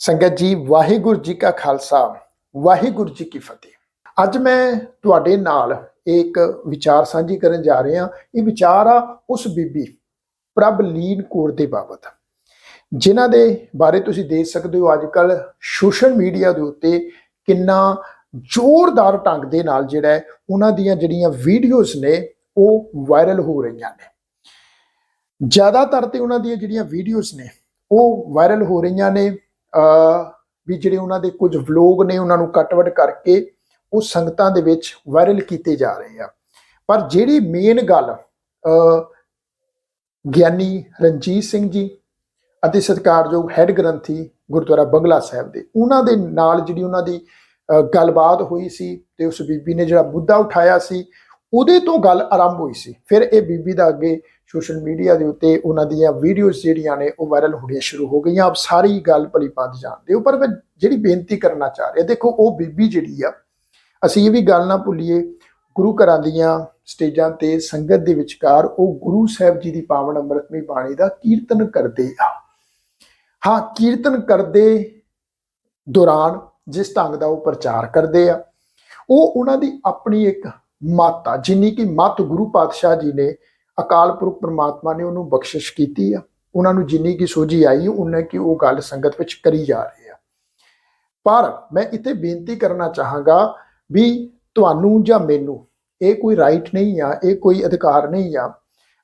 ਸੰਗਤ ਜੀ, ਵਾਹਿਗੁਰੂ ਜੀ ਕਾ ਖਾਲਸਾ, ਵਾਹਿਗੁਰੂ ਜੀ ਕੀ ਫਤਿਹ। ਅੱਜ ਮੈਂ ਤੁਹਾਡੇ ਨਾਲ ਇੱਕ ਵਿਚਾਰ ਸਾਂਝੀ ਕਰਨ ਜਾ ਰਿਹਾ। ਇਹ ਵਿਚਾਰ ਆ ਉਸ ਬੀਬੀ ਪ੍ਰਭਲੀਨ ਕੌਰ ਦੇ ਬਾਬਤ। ਜਿਨ੍ਹਾਂ ਦੇ ਬਾਰੇ ਤੁਸੀਂ ਦੇਖ ਸਕਦੇ ਹੋ ਅੱਜ ਕੱਲ ਸੋਸ਼ਲ ਮੀਡੀਆ ਦੇ ਉੱਤੇ ਕਿੰਨਾ ਜ਼ੋਰਦਾਰ ਢੰਗ ਦੇ ਨਾਲ ਜਿਹੜਾ ਉਹਨਾਂ ਦੀਆਂ ਜਿਹੜੀਆਂ ਵੀਡੀਓਜ਼ ਨੇ, ਉਹ ਵਾਇਰਲ ਹੋ ਰਹੀਆਂ ਨੇ। ਜ਼ਿਆਦਾਤਰ ਤੇ ਉਹਨਾਂ ਦੀਆਂ ਜਿਹੜੀਆਂ ਵੀਡੀਓਜ਼ ਨੇ, ਉਹ ਵਾਇਰਲ ਹੋ ਰਹੀਆਂ ਨੇ। ਵੀ ਜਿਹੜੇ ਉਹਨਾਂ ਦੇ ਕੁਝ ਵਲੋਗ ਨੇ ਉਹਨਾਂ ਨੂੰ ਕੱਟਵਟ ਕਰਕੇ ਉਹ ਸੰਗਤਾਂ ਦੇ ਵਿੱਚ ਵਾਇਰਲ ਕੀਤੇ ਜਾ ਰਹੇ ਆ। ਪਰ ਜਿਹੜੀ ਮੇਨ ਗੱਲ ਅ ਗਿਆਨੀ ਰਣਜੀਤ ਸਿੰਘ ਜੀ ਅਤੇ ਸਤਿਕਾਰਯੋਗ ਹੈੱਡ ਗ੍ਰੰਥੀ ਗੁਰਦੁਆਰਾ ਬੰਗਲਾ ਸਾਹਿਬ ਦੇ ਉਹਨਾਂ ਦੇ ਨਾਲ ਜਿਹੜੀ ਉਹਨਾਂ ਦੀ ਅ, ਗੱਲਬਾਤ ਹੋਈ ਸੀ ਤੇ ਉਸ ਬੀਬੀ ਨੇ ਜਿਹੜਾ ਮੁੱਦਾ ਉਠਾਇਆ ਸੀ ਉਹਦੇ ਤੋਂ ਗੱਲ ਆਰੰਭ ਹੋਈ ਸੀ। ਫਿਰ ਇਹ ਬੀਬੀ ਦਾ ਅੱਗੇ ਸੋਸ਼ਲ ਮੀਡੀਆ ਦੇ ਉੱਤੇ ਉਹਨਾਂ ਦੀਆਂ ਵੀਡੀਓਜ਼ ਜਿਹੜੀਆਂ ਨੇ ਉਹ ਵਾਇਰਲ ਹੋਣੀਆਂ ਸ਼ੁਰੂ ਹੋ ਗਈਆਂ। ਆਪ ਸਾਰੀ ਗੱਲ ਭਲੀ ਭਾਂਤ ਜਾਣਦੇ ਹੋ। ਪਰ ਮੈਂ ਜਿਹੜੀ ਬੇਨਤੀ ਕਰਨਾ ਚਾਹ ਰਿਹਾ, ਦੇਖੋ ਉਹ ਬੀਬੀ ਜਿਹੜੀ ਆ, ਅਸੀਂ ਇਹ ਵੀ ਗੱਲ ਨਾ ਭੁੱਲੀਏ, ਗੁਰੂ ਘਰਾਂ ਦੀਆਂ ਸਟੇਜਾਂ ਤੇ ਸੰਗਤ ਦੇ ਵਿਚਕਾਰ ਉਹ ਗੁਰੂ ਸਾਹਿਬ ਜੀ ਦੀ ਪਾਵਨ ਅੰਮ੍ਰਿਤਮਈ ਬਾਣੀ ਦਾ ਕੀਰਤਨ ਕਰਦੇ ਆ। ਹਾਂ, ਕੀਰਤਨ ਕਰਦੇ ਦੌਰਾਨ ਜਿਸ ਢੰਗ ਦਾ ਉਹ ਪ੍ਰਚਾਰ ਕਰਦੇ ਆ, ਉਹ ਉਹਨਾਂ ਦੀ ਆਪਣੀ ਇੱਕ ਮੱਤ ਆ ਜਿੰਨੀ ਕਿ ਮੱਤ ਗੁਰੂ ਪਾਤਸ਼ਾਹ ਜੀ ਨੇ ਅਕਾਲ ਪੁਰਖ ਪਰਮਾਤਮਾ ਨੇ ਉਹਨੂੰ ਬਖਸ਼ਿਸ਼ ਕੀਤੀ ਆ। ਉਹਨਾਂ ਨੂੰ ਜਿੰਨੀ ਕੀ ਸੋਝੀ ਆਈ, ਉਹਨੇ ਕਿ ਉਹ ਗੱਲ ਸੰਗਤ ਵਿੱਚ ਕਰੀ ਜਾ ਰਹੇ ਆ। ਪਰ ਮੈਂ ਇੱਥੇ ਬੇਨਤੀ ਕਰਨਾ ਚਾਹਾਂਗਾ ਵੀ ਤੁਹਾਨੂੰ ਜਾਂ ਮੈਨੂੰ, ਇਹ ਕੋਈ ਰਾਈਟ ਨਹੀਂ ਆ, ਇਹ ਕੋਈ ਅਧਿਕਾਰ ਨਹੀਂ ਆ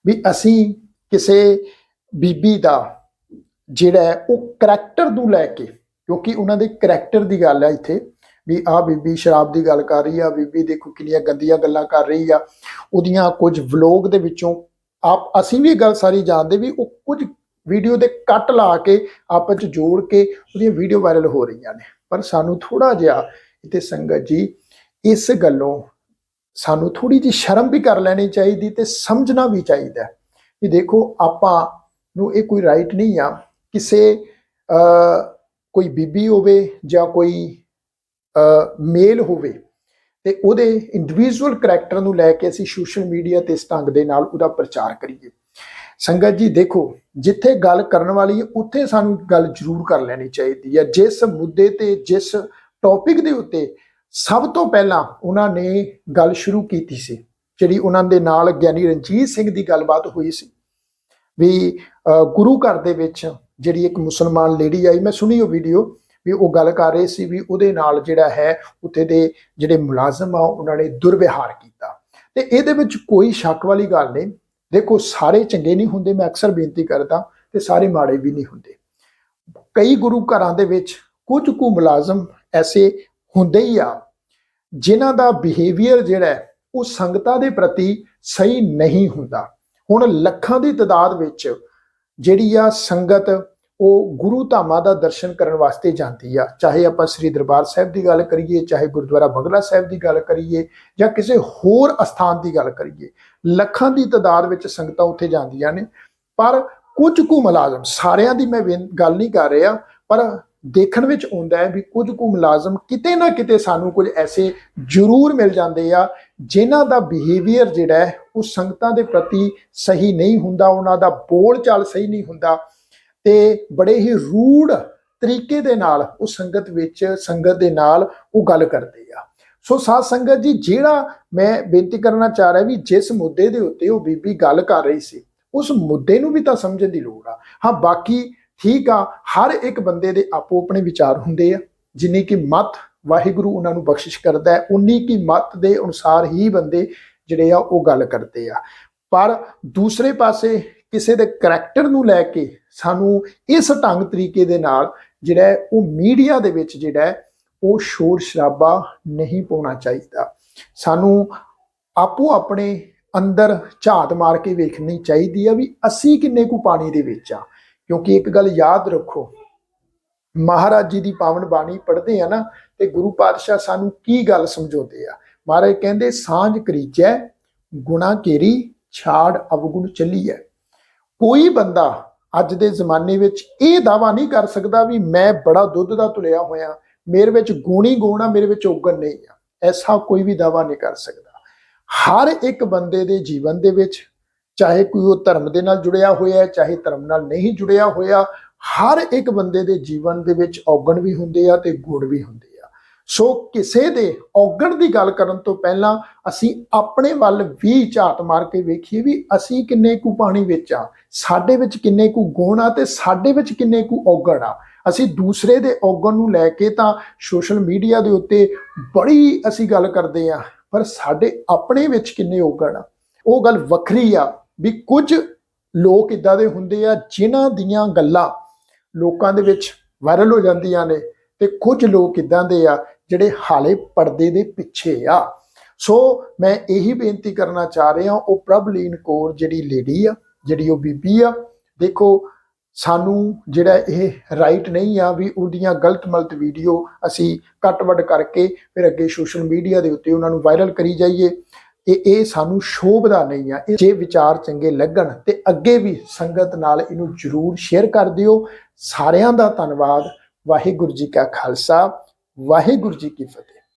ਵੀ ਅਸੀਂ ਕਿਸੇ ਬੀਬੀ ਦਾ ਜਿਹੜਾ ਹੈ, ਉਹ ਕਰੈਕਟਰ ਨੂੰ ਲੈ ਕੇ, ਕਿਉਂਕਿ ਉਹਨਾਂ ਦੇ ਕਰੈਕਟਰ ਦੀ ਗੱਲ ਹੈ ਇੱਥੇ ਵੀ ਆ ਬੀਬੀ ਸ਼ਰਾਬ ਦੀ ਗੱਲ ਕਰ ਰਹੀ ਆ, ਬੀਬੀ ਦੇਖੋ ਕਿੰਨੀਆਂ ਗੰਦੀਆਂ ਗੱਲਾਂ ਕਰ ਰਹੀ ਆ। ਉਹਦੀਆਂ ਕੁਝ ਵਲੋਗ ਦੇ ਵਿੱਚੋਂ ਆਪ, ਅਸੀਂ ਵੀ ਇਹ ਗੱਲ ਸਾਰੀ ਜਾਣਦੇ ਵੀ ਉਹ ਕੁਝ ਵੀਡੀਓ ਦੇ ਕੱਟ ਲਾ ਕੇ ਆਪਸ ਚ ਜੋੜ ਕੇ ਉਹਦੀਆਂ ਵੀਡੀਓ ਵਾਇਰਲ ਹੋ ਰਹੀਆਂ ਨੇ। ਪਰ ਸਾਨੂੰ ਥੋੜਾ ਜਿਹਾ ਇੱਥੇ ਸੰਗਤ ਜੀ, ਇਸ ਗੱਲੋਂ ਸਾਨੂੰ ਥੋੜੀ ਜਿਹੀ ਸ਼ਰਮ ਵੀ ਕਰ ਲੈਣੀ ਚਾਹੀਦੀ ਤੇ ਸਮਝਣਾ ਵੀ ਚਾਹੀਦਾ। ਹੈ ਵੀ ਦੇਖੋ ਆਪਾਂ ਨੂੰ ਇਹ ਕੋਈ ਰਾਈਟ ਨਹੀਂ ਆ। ਕਿਸੇ ਕੋਈ ਬੀਬੀ ਹੋਵੇ ਜਾਂ ਕੋਈ ਮੇਲ ਹੋਵੇ ਤੇ ਉਹਦੇ ਇੰਡੀਵਿਜੂਅਲ ਕਰੈਕਟਰ ਨੂੰ ਲੈ ਕੇ ਅਸੀਂ ਸੋਸ਼ਲ ਮੀਡੀਆ ਤੇ ਇਸ ਢੰਗ ਦੇ ਨਾਲ ਉਹਦਾ ਪ੍ਰਚਾਰ ਕਰੀਏ। ਸੰਗਤ ਜੀ, ਦੇਖੋ, ਜਿੱਥੇ ਗੱਲ ਕਰਨ ਵਾਲੀ ਹੈ, ਉੱਥੇ ਸਾਨੂੰ ਗੱਲ ਜ਼ਰੂਰ ਕਰ ਲੈਣੀ ਚਾਹੀਦੀ ਹੈ। ਜਿਸ ਮੁੱਦੇ ਤੇ, ਜਿਸ ਟੌਪਿਕ ਦੇ ਉੱਤੇ ਸਭ ਤੋਂ ਪਹਿਲਾਂ ਉਹਨਾਂ ਨੇ ਗੱਲ ਸ਼ੁਰੂ ਕੀਤੀ ਸੀ, ਜਿਹੜੀ ਉਹਨਾਂ ਦੇ ਨਾਲ ਗਿਆਨੀ ਰਣਜੀਤ ਸਿੰਘ ਦੀ ਗੱਲਬਾਤ ਹੋਈ ਸੀ। ਵੀ ਗੁਰੂ ਘਰ ਦੇ ਵਿੱਚ ਜਿਹੜੀ ਇੱਕ ਮੁਸਲਮਾਨ ਲੇਡੀ ਆਈ, ਮੈਂ ਸੁਣੀ ਉਹ ਵੀਡੀਓ ਵੀ ਉਹ ਗੱਲ ਕਰ ਰਹੇ ਸੀ ਵੀ ਉਹਦੇ ਨਾਲ ਜਿਹੜਾ ਹੈ ਉੱਥੇ ਦੇ ਜਿਹੜੇ ਮੁਲਾਜ਼ਮ ਆ, ਉਹਨਾਂ ਨੇ ਦੁਰਵਿਹਾਰ ਕੀਤਾ। ਤੇ ਇਹਦੇ ਵਿੱਚ ਕੋਈ ਸ਼ੱਕ ਵਾਲੀ ਗੱਲ ਨਹੀਂ। ਦੇਖੋ, ਸਾਰੇ ਚੰਗੇ ਨਹੀਂ ਹੁੰਦੇ, ਮੈਂ ਅਕਸਰ ਬੇਨਤੀ ਕਰਦਾ ਤੇ ਸਾਰੇ ਮਾੜੇ ਵੀ ਨਹੀਂ ਹੁੰਦੇ। ਕਈ ਗੁਰੂ ਘਰਾਂ ਦੇ ਵਿੱਚ ਕੁਝ ਕੁ ਮੁਲਾਜ਼ਮ ਐਸੇ ਹੁੰਦੇ ਹੀ ਆ, ਜਿਨ੍ਹਾਂ ਦਾ ਬਿਹੇਵੀਅਰ ਜਿਹੜਾ ਉਹ ਸੰਗਤਾਂ ਦੇ ਪ੍ਰਤੀ ਸਹੀ ਨਹੀਂ ਹੁੰਦਾ। ਹੁਣ ਲੱਖਾਂ ਦੀ ਤਦਾਦ ਵਿੱਚ ਜਿਹੜੀ ਆ ਸੰਗਤ ਉਹ ਗੁਰੂ ਧਾਮਾਂ ਦਾ ਦਰਸ਼ਨ ਕਰਨ ਵਾਸਤੇ ਜਾਂਦੀ ਆ। ਚਾਹੇ ਆਪਾਂ ਸ੍ਰੀ ਦਰਬਾਰ ਸਾਹਿਬ ਦੀ ਗੱਲ ਕਰੀਏ, ਚਾਹੇ ਗੁਰਦੁਆਰਾ ਬੰਗਲਾ ਸਾਹਿਬ ਦੀ ਗੱਲ ਕਰੀਏ ਜਾਂ ਕਿਸੇ ਹੋਰ ਅਸਥਾਨ ਦੀ ਗੱਲ ਕਰੀਏ, ਲੱਖਾਂ ਦੀ ਤਦਾਦ ਵਿੱਚ ਸੰਗਤਾਂ ਉੱਥੇ ਜਾਂਦੀਆਂ ਨੇ। ਪਰ ਕੁਝ ਕੁ ਮੁਲਾਜ਼ਮ, ਸਾਰਿਆਂ ਦੀ ਮੈਂ ਗੱਲ ਨਹੀਂ ਕਰ ਰਿਹਾ, ਪਰ ਦੇਖਣ ਵਿੱਚ ਆਉਂਦਾ ਹੈ ਵੀ ਕੁਝ ਕੁ ਮੁਲਾਜ਼ਮ ਕਿਤੇ ਨਾ ਕਿਤੇ ਸਾਨੂੰ ਕੁਝ ਐਸੇ ਜ਼ਰੂਰ ਮਿਲ ਜਾਂਦੇ ਆ, ਜਿਨ੍ਹਾਂ ਦਾ ਬਿਹੇਵੀਅਰ ਜਿਹੜਾ ਹੈ, ਉਹ ਸੰਗਤਾਂ ਦੇ ਪ੍ਰਤੀ ਸਹੀ ਨਹੀਂ ਹੁੰਦਾ, ਉਹਨਾਂ ਦਾ ਬੋਲ ਚਾਲ ਸਹੀ ਨਹੀਂ ਹੁੰਦਾ। ਤੇ ਬੜੇ ਹੀ ਰੂੜ ਤਰੀਕੇ ਦੇ ਨਾਲ ਉਹ ਸੰਗਤ ਵਿੱਚ, ਸੰਗਤ ਦੇ ਨਾਲ ਉਹ ਗੱਲ ਕਰਦੇ ਆ। ਸੋ ਸਾਧ ਸੰਗਤ ਜੀ, ਜਿਹੜਾ ਮੈਂ ਬੇਨਤੀ ਕਰਨਾ ਚਾਹ ਰਿਹਾ ਵੀ ਜਿਸ ਮੁੱਦੇ ਦੇ ਉੱਤੇ ਉਹ ਬੀਬੀ ਗੱਲ ਕਰ ਰਹੀ ਸੀ, ਉਸ ਮੁੱਦੇ ਨੂੰ ਵੀ ਤਾਂ ਸਮਝਣ ਦੀ ਲੋੜ ਆ। ਹਾਂ, ਬਾਕੀ ਠੀਕ ਆ, ਹਰ ਇੱਕ ਬੰਦੇ ਦੇ ਆਪੋ ਆਪਣੇ ਵਿਚਾਰ ਹੁੰਦੇ ਆ। ਜਿੰਨੀ ਕਿ ਮਤ ਵਾਹਿਗੁਰੂ ਉਹਨਾਂ ਨੂੰ ਬਖਸ਼ਿਸ਼ ਕਰਦਾ ਹੈ, ਉਨੀ ਕੀ ਮਤ ਦੇ ਅਨੁਸਾਰ ਹੀ ਬੰਦੇ ਜਿਹੜੇ ਆ ਉਹ ਗੱਲ ਕਰਦੇ ਆ। ਪਰ ਦੂਸਰੇ ਪਾਸੇ ਕਿਸੇ ਦੇ ਕਰੈਕਟਰ ਨੂੰ ਲੈ ਕੇ ਸਾਨੂੰ ਇਸ ਢੰਗ ਤਰੀਕੇ ਦੇ ਨਾਲ ਜਿਹੜਾ ਉਹ ਮੀਡੀਆ ਦੇ ਵਿੱਚ ਜਿਹੜਾ ਹੈ ਉਹ ਸ਼ੋਰ ਸ਼ਰਾਬਾ ਨਹੀਂ ਪਾਉਣਾ ਚਾਹੀਦਾ। ਸਾਨੂੰ ਆਪੋ ਆਪਣੇ ਅੰਦਰ ਝਾਤ ਮਾਰ ਕੇ ਵੇਖਣੀ ਚਾਹੀਦੀ ਆ ਵੀ ਅਸੀਂ ਕਿੰਨੇ ਕੁ ਪਾਣੀ ਦੇ ਵਿੱਚ ਆ। ਕਿਉਂਕਿ ਇੱਕ ਗੱਲ ਯਾਦ ਰੱਖੋ, ਮਹਾਰਾਜ ਜੀ ਦੀ ਪਾਵਨ ਬਾਣੀ ਪੜ੍ਹਦੇ ਆ ਨਾ, ਤੇ ਗੁਰੂ ਪਾਤਸ਼ਾਹ ਸਾਨੂੰ ਕੀ ਗੱਲ ਸਮਝਾਉਂਦੇ ਆ? ਮਹਾਰਾਜ ਕਹਿੰਦੇ, ਸਾਂਝ ਕਰੀਜੈ ਗੁਣਾ ਕੇਰੀ, ਛਾੜ ਅਵਗੁਣ ਚੱਲੀਐ। ਕੋਈ ਬੰਦਾ ਅੱਜ ਦੇ ਜ਼ਮਾਨੇ ਵਿੱਚ ਇਹ ਦਾਵਾ ਨਹੀਂ ਕਰ ਸਕਦਾ ਵੀ ਮੈਂ ਬੜਾ ਦੁੱਧ ਦਾ ਤੁਲਿਆ ਹੋਇਆ, ਮੇਰੇ ਵਿੱਚ ਗੁਣੀ ਗੁਣ ਆ, ਮੇਰੇ ਵਿੱਚ ਔਗਣ ਨਹੀਂ ਆ। ਐਸਾ ਕੋਈ ਵੀ ਦਾਵਾ ਨਹੀਂ ਕਰ ਸਕਦਾ। ਹਰ ਇੱਕ ਬੰਦੇ ਦੇ ਜੀਵਨ ਦੇ ਵਿੱਚ ਚਾਹੇ ਕੋਈ ਉਹ ਧਰਮ ਦੇ ਨਾਲ ਜੁੜਿਆ ਹੋਇਆ ਹੈ, ਚਾਹੇ ਧਰਮ ਨਾਲ ਨਹੀਂ ਜੁੜਿਆ ਹੋਇਆ, ਹਰ ਇੱਕ ਬੰਦੇ ਦੇ ਜੀਵਨ ਦੇ ਵਿੱਚ ਔਗਣ ਵੀ ਹੁੰਦੇ ਆ ਤੇ ਗੁਣ ਵੀ ਹੁੰਦੇ ਸੋ ਕਿਸੇ ਦੇ ਔਗਣ ਦੀ ਗੱਲ ਕਰਨ ਤੋਂ ਪਹਿਲਾਂ ਅਸੀਂ ਆਪਣੇ ਵੱਲ ਵੀ ਝਾਤ ਮਾਰ ਕੇ ਵੇਖੀਏ ਵੀ ਅਸੀਂ ਕਿੰਨੇ ਕੁ ਪਾਣੀ ਵਿੱਚ ਆ। ਸਾਡੇ ਵਿੱਚ ਕਿੰਨੇ ਕੁ ਗੁਣ ਆ ਤੇ ਸਾਡੇ ਵਿੱਚ ਕਿੰਨੇ ਕੁ ਔਗਣ ਆ। ਅਸੀਂ ਦੂਸਰੇ ਦੇ ਔਗਣ ਨੂੰ ਲੈ ਕੇ ਤਾਂ ਸੋਸ਼ਲ ਮੀਡੀਆ ਦੇ ਉੱਤੇ ਬੜੀ ਅਸੀਂ ਗੱਲ ਕਰਦੇ ਆ ਪਰ ਸਾਡੇ ਆਪਣੇ ਵਿੱਚ ਕਿੰਨੇ ਔਗਣ ਆ। ਉਹ ਗੱਲ ਵੱਖਰੀ ਆ ਵੀ ਕੁਝ ਲੋਕ ਇਦਾਂ ਦੇ ਹੁੰਦੇ ਆ ਜਿਨ੍ਹਾਂ ਦੀਆਂ ਗੱਲਾਂ ਲੋਕਾਂ ਦੇ ਵਿੱਚ ਵਾਇਰਲ ਹੋ ਜਾਂਦੀਆਂ ਨੇ ਤੇ ਕੁਝ ਲੋਕ ਇਦਾਂ ਦੇ ਆ ਜਿਹੜੇ ਹਾਲੇ ਪਰਦੇ ਦੇ ਪਿੱਛੇ ਆ। ਸੋ ਮੈਂ ਇਹੀ ਬੇਨਤੀ ਕਰਨਾ ਚਾਹ ਰਿਹਾ ਉਹ ਪ੍ਰਭਲੀਨ ਕੌਰ ਜਿਹੜੀ ਲੇਡੀ ਆ, ਜਿਹੜੀ ਉਹ ਬੀਬੀ ਆ, ਦੇਖੋ ਸਾਨੂੰ ਜਿਹੜਾ ਇਹ ਰਾਈਟ ਨਹੀਂ ਆ ਵੀ ਉਹਦੀਆਂ ਗਲਤ ਮਲਤ ਵੀਡੀਓ ਅਸੀਂ ਕੱਟ ਵੱਡ ਕਰਕੇ ਫਿਰ ਅੱਗੇ ਸੋਸ਼ਲ ਮੀਡੀਆ ਦੇ ਉੱਤੇ ਉਹਨਾਂ ਨੂੰ ਵਾਇਰਲ ਕਰੀ ਜਾਈਏ। ਇਹ ਇਹ ਸਾਨੂੰ ਸ਼ੋਭਦਾ ਨਹੀਂ ਆ। ਜੇ ਵਿਚਾਰ ਚੰਗੇ ਲੱਗਣ ਤੇ ਅੱਗੇ ਵੀ ਸੰਗਤ ਨਾਲ ਇਹਨੂੰ ਜਰੂਰ ਸ਼ੇਅਰ ਕਰ ਦਿਓ। ਸਾਰਿਆਂ ਦਾ ਧੰਨਵਾਦ। ਵਾਹਿਗੁਰੂ ਜੀ ਕਾ ਖਾਲਸਾ। ਵਾਹਿਗੁਰੂ ਜੀ ਕੀ ਫਤਿਹ।